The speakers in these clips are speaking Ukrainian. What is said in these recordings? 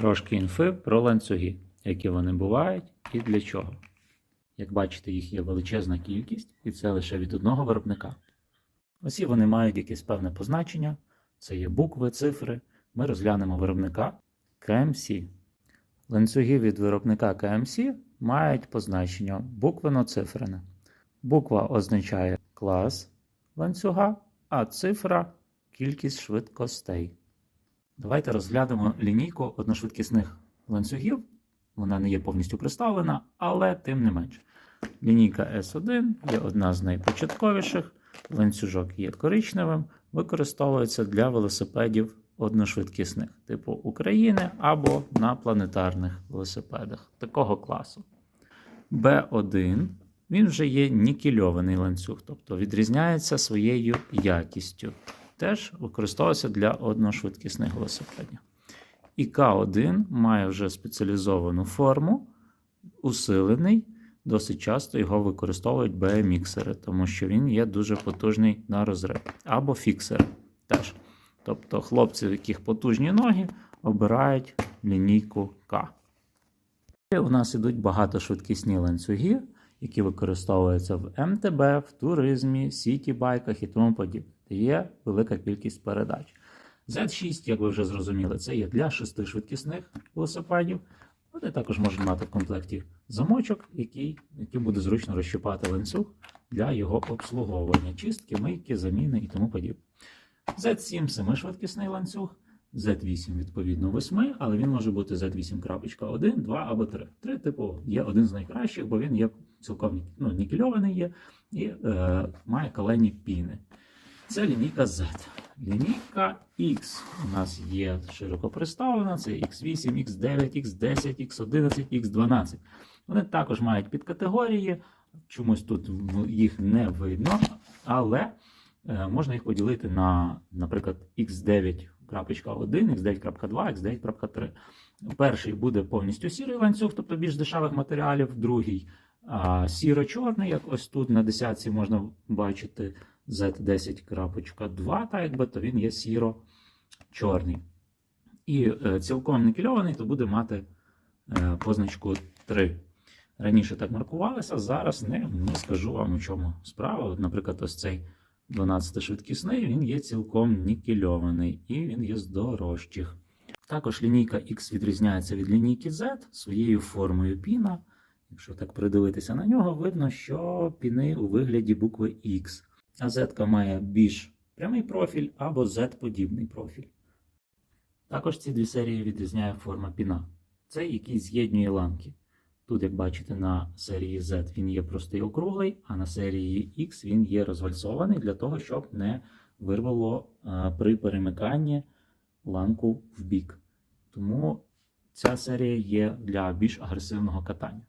Трошки інфи про ланцюги, які вони бувають і для чого. Як бачите, їх є величезна кількість, і це лише від одного виробника. Усі вони мають якесь певне позначення, це є букви, цифри. Ми розглянемо виробника KMC. Ланцюги від виробника KMC мають позначення буквено-цифрене. Буква означає клас ланцюга, а цифра кількість швидкостей. Давайте розглянемо лінійку одношвидкісних ланцюгів. Вона не є повністю представлена, але тим не менш. Лінійка S1 є одна з найпочатковіших. Ланцюжок є коричневим, використовується для велосипедів одношвидкісних, типу України або на планетарних велосипедах такого класу. B1 він вже є нікельований ланцюг, тобто відрізняється своєю якістю. Теж використовується для одношвидкісних велосипедів. І К1 має вже спеціалізовану форму, усилений. Досить часто його використовують BMXери, тому що він є дуже потужний на розрив. Або фіксери теж. Тобто хлопці, у яких потужні ноги, обирають лінійку К. У нас ідуть багатошвидкісні ланцюги, які використовуються в МТБ, в туризмі, сіті-байках і тому подібне. Є велика кількість передач. Z6, як ви вже зрозуміли, це є для шестишвидкісних велосипедів. Вони також можуть мати в комплекті замочок, який, який буде зручно розщипати ланцюг для його обслуговування, чистки, мийки, заміни і тому подібне. Z7 семишвидкісний ланцюг, Z8, відповідно, 8, але він може бути Z8.1, 2 або 3. 3, типу, є один з найкращих, бо він є цілком ну, нікельований є і е, має калені піни. Це лінійка Z. Лінійка X у нас є широко представлена: це X8, X9, X10, X11, X12. Вони також мають підкатегорії, чомусь тут їх не видно, але е, можна їх поділити на, наприклад, X9.1, X9.2, X9.3. Перший буде повністю сірий ланцюг, тобто більш дешевих матеріалів, другий сіро-чорний, як ось тут на десятці можна бачити. Z10.2, так якби, то він є сіро-чорний. І е, цілком никельований, то буде мати е, позначку 3. Раніше так маркувалося, зараз не, не скажу вам, у чому справа. Наприклад, ось цей 12-швидкісний, він є цілком нікельований і він є з дорожчих. Також лінійка X відрізняється від лінійки Z своєю формою піна. Якщо так придивитися на нього, видно, що піни у вигляді букви X. А Z має більш прямий профіль або Z-подібний профіль. Також ці дві серії відрізняє форма піна. Це який з'єднує ланки. Тут, як бачите, на серії Z він є простий округлий, а на серії X він є розвальцований для того, щоб не вирвало при перемиканні ланку в бік. Тому ця серія є для більш агресивного катання.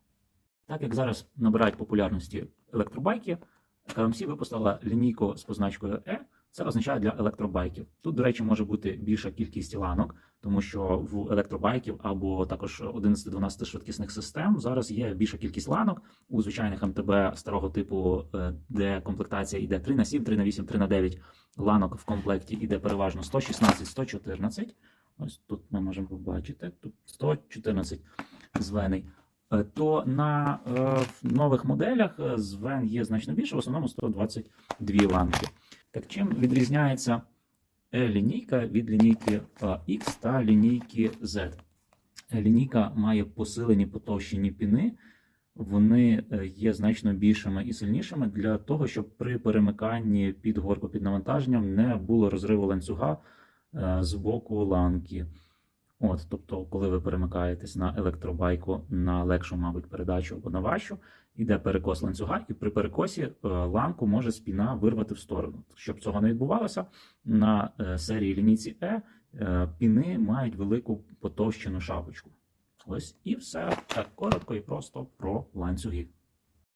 Так як зараз набирають популярності електробайки, KMC випустила лінійку з позначкою E. Це означає для електробайків. Тут, до речі, може бути більша кількість ланок, тому що в електробайків або також 11-12 швидкісних систем зараз є більша кількість ланок у звичайних МТБ старого типу, е, де комплектація йде 3 на 7, 3 на 8, 3 на 9 ланок в комплекті йде переважно 116, 114. Ось тут ми можемо побачити. Тут 114 звений. Е, то на е, нових моделях звен є значно більше, в основному 122 ланки. Так чим відрізняється лінійка від лінійки X та лінійки Z? Лінійка має посилені потовщені піни, вони є значно більшими і сильнішими для того, щоб при перемиканні під горку під навантаженням не було розриву ланцюга з боку ланки. От, Тобто, коли ви перемикаєтесь на електробайку на легшу, мабуть, передачу або на важчу, йде перекос ланцюга, і при перекосі е, ланку може спіна вирвати в сторону. Щоб цього не відбувалося, на е, серії лінійці E е, піни мають велику потовщену шапочку. Ось і все так коротко і просто про ланцюги.